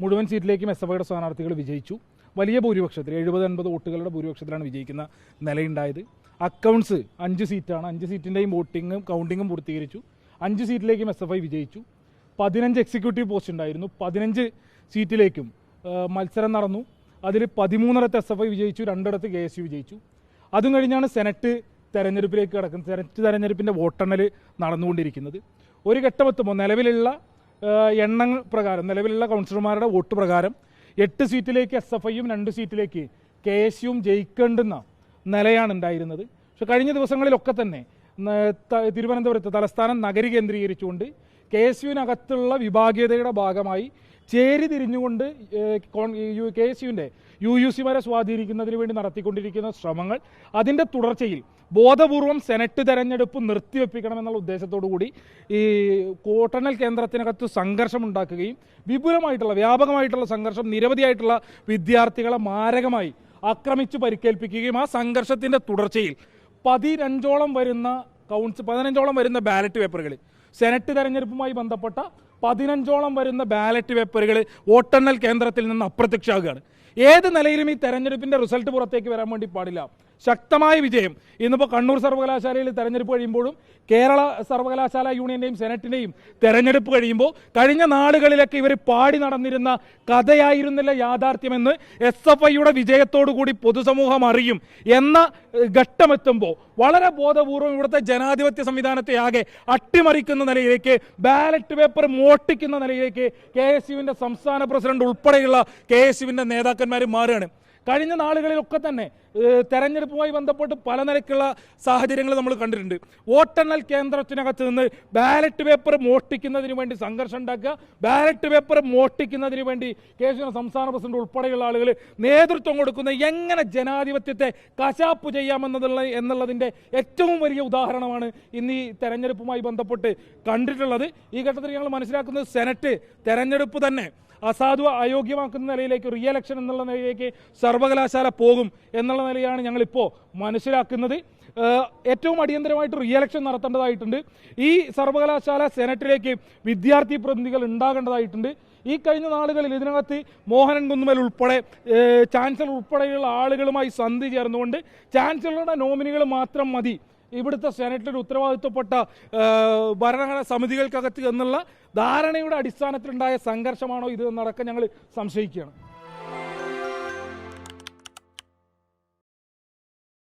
മുഴുവൻ സീറ്റിലേക്കും S F ഐയുടെ സ്ഥാനാർത്ഥികൾ വിജയിച്ചു. വലിയ ഭൂരിപക്ഷത്തിൽ എഴുപത് എൺപത് വോട്ടുകളുടെ ഭൂരിപക്ഷത്തിലാണ് വിജയിക്കുന്ന നിലയുണ്ടായത്. അക്കൗണ്ട്സ് അഞ്ച് സീറ്റാണ്. അഞ്ച് സീറ്റിന്റെയും വോട്ടിങ്ങും കൗണ്ടിങ്ങും പൂർത്തീകരിച്ചു. അഞ്ച് സീറ്റിലേക്കും എസ് എഫ് ഐ വിജയിച്ചു. പതിനഞ്ച് എക്സിക്യൂട്ടീവ് പോസ്റ്റ് ഉണ്ടായിരുന്നു. പതിനഞ്ച് സീറ്റിലേക്കും മത്സരം നടന്നു. അതിൽ പതിമൂന്നിടത്ത് എസ് എഫ് ഐ വിജയിച്ചു. രണ്ടിടത്ത് കെ എസ് യു വിജയിച്ചു. അതും കഴിഞ്ഞാണ് സെനറ്റ് തെരഞ്ഞെടുപ്പിലേക്ക് കടക്കുന്നത്. സെനറ്റ് തെരഞ്ഞെടുപ്പിന്റെ വോട്ടെണ്ണൽ നടന്നുകൊണ്ടിരിക്കുന്നത്. ഒരു ഘട്ടമെത്തുമ്പോൾ നിലവിലുള്ള എണ്ണങ്ങൾ പ്രകാരം നിലവിലുള്ള കൗൺസിലർമാരുടെ വോട്ട് പ്രകാരം എട്ട് സീറ്റിലേക്ക് എസ് എഫ് ഐയും രണ്ട് സീറ്റിലേക്ക് കെ എസ് യുവും ജയിക്കേണ്ടുന്ന നിലയാണ് ഉണ്ടായിരുന്നത്. പക്ഷെ കഴിഞ്ഞ ദിവസങ്ങളിലൊക്കെ തന്നെ തിരുവനന്തപുരത്ത് തലസ്ഥാനം നഗരി കേന്ദ്രീകരിച്ചുകൊണ്ട് കെ എസ് യുവിനകത്തുള്ള വിഭാഗീയതയുടെ ഭാഗമായി ചേരി തിരിഞ്ഞുകൊണ്ട് കെ എസ് യുവിന്റെ യു യു സിമാരെ സ്വാധീനിക്കുന്നതിന് വേണ്ടി നടത്തിക്കൊണ്ടിരിക്കുന്ന ശ്രമങ്ങൾ അതിന്റെ തുടർച്ചയിൽ ബോധപൂർവം സെനറ്റ് തെരഞ്ഞെടുപ്പ് നിർത്തിവെപ്പിക്കണമെന്നുള്ള ഉദ്ദേശത്തോടു കൂടി ഈ കോട്ടണൽ കേന്ദ്രത്തിനകത്ത് സംഘർഷം ഉണ്ടാക്കുകയും വിപുലമായിട്ടുള്ള വ്യാപകമായിട്ടുള്ള സംഘർഷം നിരവധിയായിട്ടുള്ള വിദ്യാർത്ഥികളെ മാരകമായി ആക്രമിച്ച് പരിക്കേൽപ്പിക്കുകയും ആ സംഘർഷത്തിന്റെ തുടർച്ചയിൽ പതിനഞ്ചോളം വരുന്ന കൗൺസിൽ പതിനഞ്ചോളം വരുന്ന ബാലറ്റ് പേപ്പറുകളിൽ സെനറ്റ് തെരഞ്ഞെടുപ്പുമായി ബന്ധപ്പെട്ട പതിനഞ്ചോളം വരുന്ന ബാലറ്റ് പേപ്പറുകൾ വോട്ടെണ്ണൽ കേന്ദ്രത്തിൽ നിന്ന് അപ്രത്യക്ഷമാകുകയാണ്. ഏത് നിലയിലും ഈ തെരഞ്ഞെടുപ്പിന്റെ റിസൾട്ട് പുറത്തേക്ക് വരാൻ വേണ്ടി പാടില്ല. ശക്തമായ വിജയം. ഇന്നിപ്പോൾ കണ്ണൂർ സർവകലാശാലയിൽ തെരഞ്ഞെടുപ്പ് കഴിയുമ്പോഴും കേരള സർവകലാശാല യൂണിയന്റെയും സെനറ്റിന്റെയും തെരഞ്ഞെടുപ്പ് കഴിയുമ്പോൾ കഴിഞ്ഞ നാളുകളിലൊക്കെ ഇവർ പാടി നടന്നിരുന്ന കഥയായിരുന്നില്ല യാഥാർത്ഥ്യമെന്ന് എസ് എഫ് ഐയുടെ വിജയത്തോടുകൂടി പൊതുസമൂഹം അറിയും എന്ന ഘട്ടമെത്തുമ്പോൾ വളരെ ബോധപൂർവം ഇവിടുത്തെ ജനാധിപത്യ സംവിധാനത്തെ ആകെ അട്ടിമറിക്കുന്ന നിലയിലേക്ക് ബാലറ്റ് പേപ്പർ മോട്ടിക്കുന്ന നിലയിലേക്ക് കെ എസ് യുവിന്റെ സംസ്ഥാന പ്രസിഡന്റ് ഉൾപ്പെടെയുള്ള കെ എസ് യുവിന്റെ നേതാക്കന്മാർ മാറുകയാണ്. കഴിഞ്ഞ നാളുകളിലൊക്കെ തന്നെ തെരഞ്ഞെടുപ്പുമായി ബന്ധപ്പെട്ട് പല നിലയ്ക്കുള്ള സാഹചര്യങ്ങൾ നമ്മൾ കണ്ടിട്ടുണ്ട്. വോട്ടെണ്ണൽ കേന്ദ്രത്തിനകത്ത് നിന്ന് ബാലറ്റ് പേപ്പർ മോഷ്ടിക്കുന്നതിന് വേണ്ടി സംഘർഷം ഉണ്ടാക്കുക ബാലറ്റ് പേപ്പർ മോഷ്ടിക്കുന്നതിന് വേണ്ടി കെ സംസ്ഥാന പ്രസിഡന്റ് ഉൾപ്പെടെയുള്ള ആളുകൾ നേതൃത്വം കൊടുക്കുന്ന എങ്ങനെ ജനാധിപത്യത്തെ കശാപ്പ് ചെയ്യാമെന്നതുള്ള എന്നുള്ളതിന്റെ ഏറ്റവും വലിയ ഉദാഹരണമാണ് ഇന്ന് ഈ തെരഞ്ഞെടുപ്പുമായി ബന്ധപ്പെട്ട് കണ്ടിട്ടുള്ളത്. ഈ ഘട്ടത്തിൽ ഞങ്ങൾ മനസ്സിലാക്കുന്നത് സെനറ്റ് തെരഞ്ഞെടുപ്പ് തന്നെ അസാധു അയോഗ്യമാക്കുന്ന നിലയിലേക്ക് റീ എലക്ഷൻ എന്നുള്ള നിലയിലേക്ക് സർവകലാശാല പോകും എന്നുള്ള നിലയാണ് ഞങ്ങളിപ്പോൾ മനസ്സിലാക്കുന്നത്. ഏറ്റവും അടിയന്തരമായിട്ട് റീ എലക്ഷൻ നടത്തേണ്ടതായിട്ടുണ്ട്. ഈ സർവകലാശാല സെനറ്റിലേക്ക് വിദ്യാർത്ഥി പ്രതിനിധികൾ ഉണ്ടാകേണ്ടതായിട്ടുണ്ട്. ഈ കഴിഞ്ഞ നാളുകളിൽ ഇതിനകത്ത് മോഹനൻ കുന്നുമൽ ഉൾപ്പെടെ ചാൻസലർ ഉൾപ്പെടെയുള്ള ആളുകളുമായി സന്ധി ചേർന്നുകൊണ്ട് ചാൻസലറുടെ നോമിനികൾ മാത്രം മതി. ഇവിടുത്തെ സെനറ്റിൽ ഉത്തരവാദിത്വപ്പെട്ട ഭരണഘടനാ സമിതികൾക്കകത്ത് എന്നുള്ള ധാരണയുടെ അടിസ്ഥാനത്തിലുണ്ടായ സംഘർഷമാണോ ഇത് എന്നടക്കം ഞങ്ങൾ സംശയിക്കുകയാണ്.